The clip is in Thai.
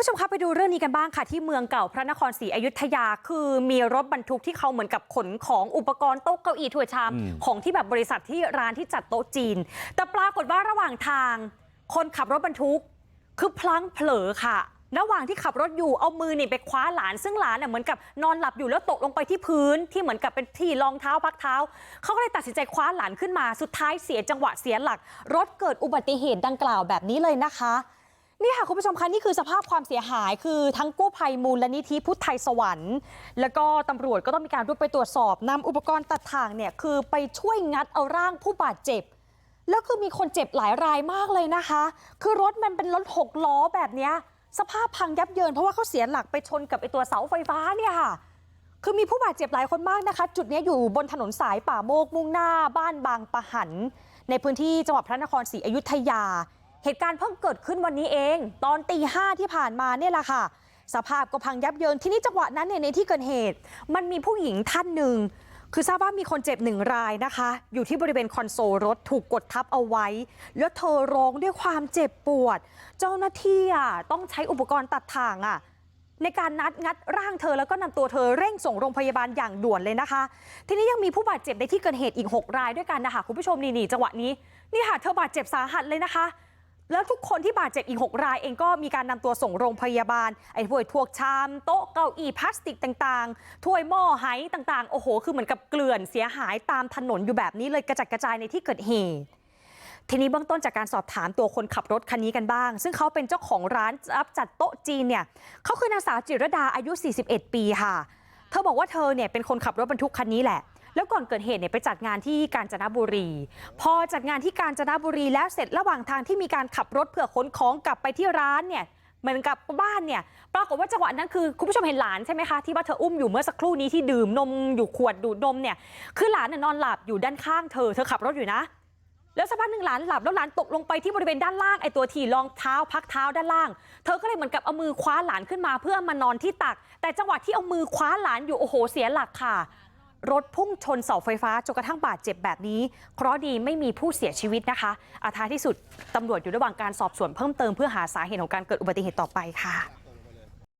ผู้ชมคะไปดูเรื่องนี้กันบ้างค่ะที่เมืองเก่าพระนครศรีอยุธยาคือมีรถบรรทุกที่เขาเหมือนกับขนของอุปกรณ์โต๊ะเก้าอี้ถ้วยชามอืมของที่แบบบริษัทที่ร้านที่จัดโต๊ะจีน แต่ปรากฏว่าระหว่างทาง คนขับรถบรรทุก คือพลั้งเผลอค่ะ ระหว่างที่ขับรถอยู่เอามือนี่ไปคว้าหลานซึ่งหลานเน่ยเหมือนกับนอนหลับอยู่แล้วตกลงไปที่พื้นที่เหมือนกับเป็นที่รองเท้าพักเท้าเขาก็เลยตัดสินใจคว้าหลานขึ้นมาสุดท้ายเสียจังหวะเสียหลัก รถเกิดอุบัติเหตุดังกล่าวแบบนี้เลยนะคะ นี่ค่ะคุณผู้ชมคะนี่คือสภาพความเสียหายคือทั้งกู้ภัยมูลนิธิพุทธไทยสวรรค์แล้วก็ตำรวจก็ต้องมีการรุดไปตรวจสอบนำอุปกรณ์ตัดถ่างเนี่ยคือไปช่วยงัดเอาร่างผู้บาดเจ็บ แล้วคือมีคนเจ็บหลายรายมากเลยนะคะ คือรถมันเป็นรถหกล้อแบบเนี้ยสภาพพังยับเยินเพราะว่าเขาเสียหลักไปชนกับไอตัวเสาไฟฟ้าเนี่ยค่ะ คือมีผู้บาดเจ็บหลายคนมากนะคะ จุดนี้อยู่บนถนนสายป่าโมกมุ่งหน้า บ้านบางปะหัน ในพื้นที่จังหวัดพระนครศรีอยุธยา เหตุการณ์เพิ่งเกิดขึ้นวันนี้เอง ตอนตีห้าที่ผ่านมาเนี่ยแหละค่ะ สภาพก็พังยับเยินที่นี่จังหวะนั้นเนี่ยในที่เกิดเหตุ มันมีผู้หญิงท่านหนึ่งคือทราบว่ามีคนเจ็บหนึ่งรายนะคะ อยู่ที่บริเวณคอนโซลรถถูกกดทับเอาไว้ แล้วเธอร้องด้วยความเจ็บปวด เจ้าหน้าที่อะต้องใช้อุปกรณ์ตัดถ่างอะในการนัดงัดร่างเธอแล้วก็นำตัวเธอเร่งส่งโรงพยาบาลอย่างด่วนเลยนะคะ ทีนี้ยังมีผู้บาดเจ็บในที่เกิดเหตุอีก 6 รายด้วยกันนะคะคุณผู้ชมนี่นี่จังหวะนี้นี่ค่ะเธอบาดเจ็บสาหัสเลยนะคะ แล้วทุกคนที่บาดเจ็บอีก 6 รายเองก็มีการนำตัวส่งโรงพยาบาล ไอ้พวกพวกชามโต๊ะเก้าอี้พลาสติกต่างๆ ถ้วยหม้อไหต่างๆ โอ้โห คือเหมือนกับเกลื่อนเสียหายตามถนนอยู่แบบนี้เลยกระจัดกระจายในที่เกิดเหตุทีนี้เบื้องต้นจากการสอบถามตัวคนขับรถคันนี้กันบ้าง ซึ่งเขาเป็นเจ้าของร้านรับจัดโต๊ะจีนเนี่ยเขาคือนางสาวจิรดาอายุ 41 ปีค่ะ เธอบอกว่าเธอเนี่ยเป็นคนขับรถบรรทุกคันนี้แหละ แล้วก่อนเกิดเหตุเนี่ยไปจัดงานที่กาญจนบุรี พอจัดงานที่กาญจนบุรีแล้วเสร็จระหว่างทางที่มีการขับรถเพื่อขนของกลับไปที่ร้านเนี่ยเหมือนกับบ้านเนี่ยปรากฏว่าจังหวะนั้นคือคุณผู้ชมเห็นหลานใช่ไหมคะที่ว่าเธออุ้มอยู่เมื่อสักครู่นี้ที่ดื่มนมอยู่ขวดดูดนมเนี่ยคือหลานน่ะนอนหลับอยู่ด้านข้างเธอเธอขับรถอยู่นะ แล้วสักพักหนึ่งหลานหลับแล้วหลานตกลงไปที่บริเวณด้านล่างไอ้ตัวที่รองเท้าพักเท้าด้านล่าง เธอก็เลยเหมือนกับเอามือคว้าหลานขึ้นมาเพื่อมานอนที่ตัก แต่จังหวะที่เอามือคว้าหลานอยู่โอ้โหเสียหลักค่ะ รถพุ่งชนเสาไฟฟ้าจนกระทั่งบาดเจ็บแบบนี้เคราะดีไม่มีผู้เสียชีวิตนะคะอาท้ายที่สุดตำรวจอยู่ระหว่างการสอบสวนเพิ่มเติมเพื่อหาสาเหตุของการเกิดอุบัติเหตุต่อไปค่ะ